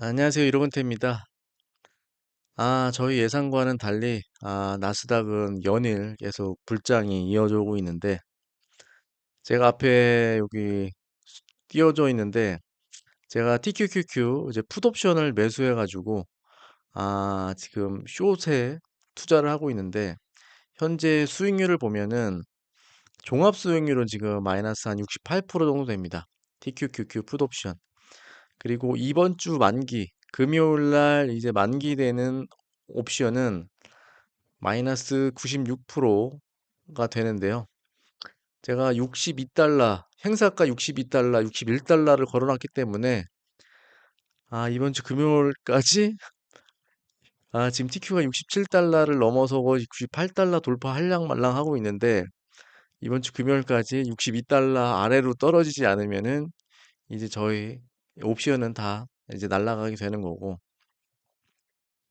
안녕하세요. 이로건태입니다. 아, 저희 예상과는 달리, 아, 나스닥은 연일 계속 불장이 이어져 오고 있는데, 제가 앞에 여기 띄워져 있는데, 제가 TQQQ 이제 풋옵션을 매수해 가지고, 아, 지금 숏에 투자를 하고 있는데, 현재 수익률을 보면은, 종합 수익률은 지금 마이너스 한 68% 정도 됩니다. TQQQ 풋옵션. 그리고 이번 주 만기, 금요일 날 이제 만기되는 옵션은 마이너스 96%가 되는데요. 제가 62달러, 행사가 62달러, 61달러를 걸어놨기 때문에 아, 이번 주 금요일까지 아, 지금 TQ가 67달러를 넘어서 거의 98달러 돌파 할랑 말랑 하고 있는데 이번 주 금요일까지 62달러 아래로 떨어지지 않으면은 이제 저희 옵션은 다 이제 날아가게 되는 거고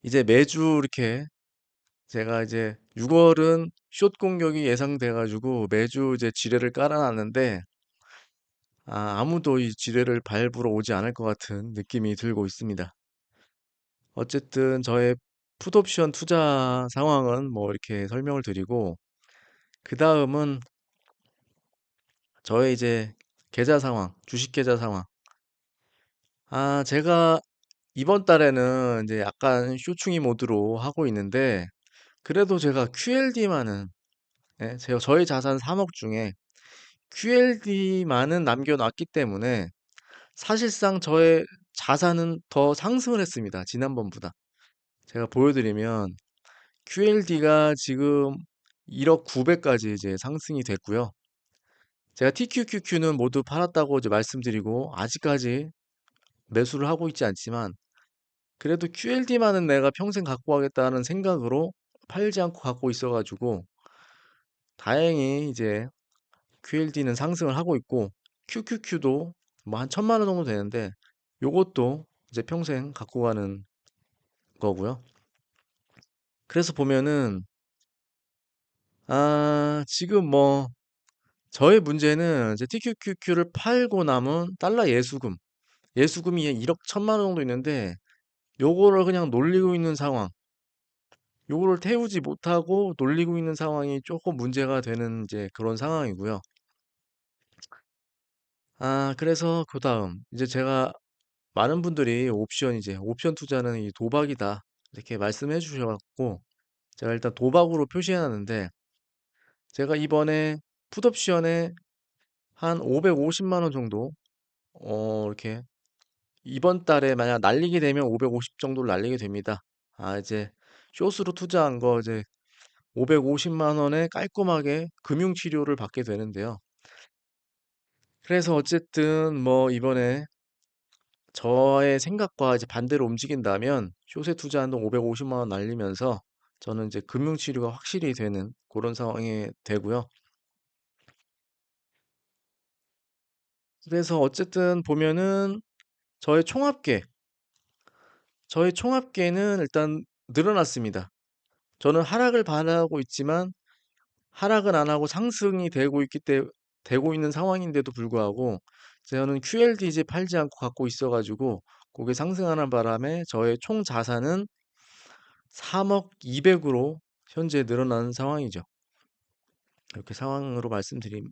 이제 매주 이렇게 제가 이제 6월은 숏 공격이 예상돼 가지고 매주 이제 지뢰를 깔아놨는데 아, 아무도 이 지뢰를 밟으러 오지 않을 것 같은 느낌이 들고 있습니다. 어쨌든 저의 풋옵션 투자 상황은 뭐 이렇게 설명을 드리고 그 다음은 저의 이제 계좌 상황, 주식 계좌 상황. 아, 제가 이번 달에는 이제 약간 쇼충이 모드로 하고 있는데 그래도 제가 QLD만은 제가 저의 자산 3 억 중에 QLD만은 남겨 놨기 때문에 사실상 저의 자산은 더 상승을 했습니다. 지난번보다. 제가 보여 드리면 QLD가 지금 1 억 900 까지 이제 상승이 됐고요. 제가 TQQQ는 모두 팔았다고 이제 말씀드리고 아직까지 매수를 하고 있지 않지만 그래도 QLD만은 내가 평생 갖고 가겠다는 생각으로 팔지 않고 갖고 있어가지고 다행히 이제 QLD는 상승을 하고 있고 QQQ도 뭐 한 천만 원 정도 되는데 요것도 이제 평생 갖고 가는 거고요. 그래서 보면은 아 지금 뭐 저의 문제는 이제 TQQQ를 팔고 남은 달러 예수금 예수금이 1억 천만 원 정도 있는데 요거를 그냥 놀리고 있는 상황 요거를 태우지 못하고 놀리고 있는 상황이 조금 문제가 되는 이제 그런 상황이고요. 아 그래서 그 다음 이제 제가 많은 분들이 옵션 이제 옵션 투자는 이 도박이다 이렇게 말씀해 주셔갖고 제가 일단 도박으로 표시해 놨는데 제가 이번에 풋옵션에 한 550만 원 정도 어 이렇게 이번 달에 만약 날리게 되면 550 정도를 날리게 됩니다. 아 이제 숏으로 투자한 거 이제 550만 원에 깔끔하게 금융 치료를 받게 되는데요. 그래서 어쨌든 뭐 이번에 저의 생각과 이제 반대로 움직인다면 숏에 투자한 돈 550만 원 날리면서 저는 이제 금융 치료가 확실히 되는 그런 상황이 되고요. 그래서 어쨌든 보면은 저의 총합계, 저의 총합계는 일단 늘어났습니다. 저는 하락을 바라고 있지만 하락은 안 하고 상승이 되고 있기 때 되고 있는 상황인데도 불구하고 저는 QLDG 팔지 않고 갖고 있어가지고 그게 상승하는 바람에 저의 총 자산은 3억 2백으로 현재 늘어난 상황이죠. 이렇게 상황으로 말씀드리고요.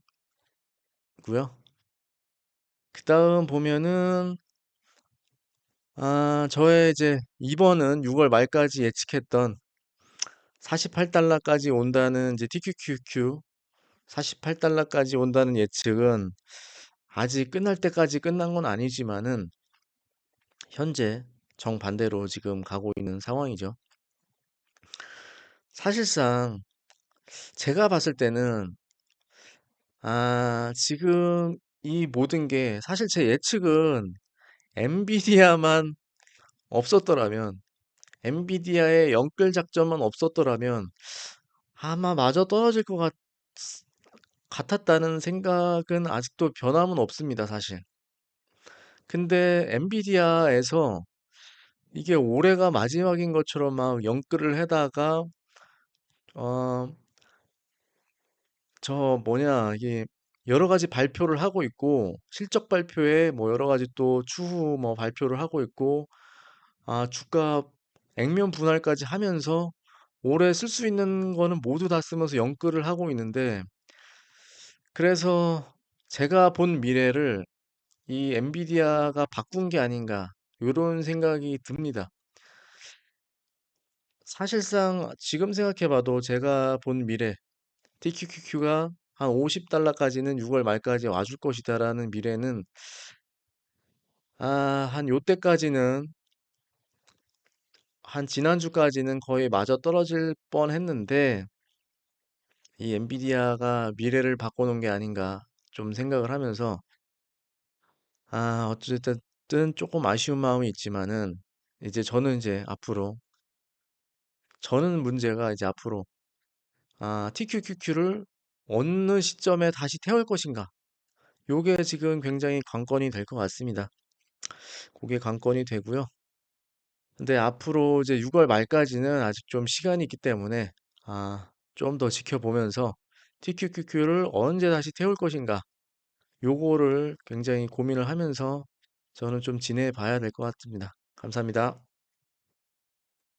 그 다음 보면은 아 저의 이제 이번은 6월 말까지 예측했던 48달러까지 온다는 이제 TQQQ 48달러까지 온다는 예측은 아직 끝날 때까지 끝난 건 아니지만은 현재 정반대로 지금 가고 있는 상황이죠. 사실상 제가 봤을 때는 아, 지금 이 모든 게 사실 제 예측은 엔비디아만 없었더라면 엔비디아의 영끌 작전만 없었더라면 아마 마저 떨어질 것 같, 같았다는 생각은 아직도 변함은 없습니다, 사실. 근데 엔비디아에서 이게 올해가 마지막인 것처럼 막 영끌을 해다가 어, 저 뭐냐 이게 여러 가지 발표를 하고 있고 실적 발표에 뭐 여러 가지 또 추후 뭐 발표를 하고 있고 아, 주가 액면 분할까지 하면서 올해 쓸 수 있는 거는 모두 다 쓰면서 연끌을 하고 있는데 그래서 제가 본 미래를 이 엔비디아가 바꾼 게 아닌가 이런 생각이 듭니다. 사실상 지금 생각해봐도 제가 본 미래 TQQQ가 한 50달러까지는 6월 말까지 와줄 것이다라는 미래는 아, 한 요때까지는 한 지난주까지는 거의 맞아 떨어질 뻔 했는데 이 엔비디아가 미래를 바꿔놓은 게 아닌가 좀 생각을 하면서 아, 어쨌든 조금 아쉬운 마음이 있지만은 이제 저는 이제 앞으로 저는 문제가 이제 앞으로 아, TQQQ를 어느 시점에 다시 태울 것인가 요게 지금 굉장히 관건이 될 것 같습니다. 그게 관건이 되고요. 근데 앞으로 이제 6월 말까지는 아직 좀 시간이 있기 때문에 아, 좀 더 지켜보면서 TQQQ를 언제 다시 태울 것인가 요거를 굉장히 고민을 하면서 저는 좀 지내봐야 될 것 같습니다. 감사합니다.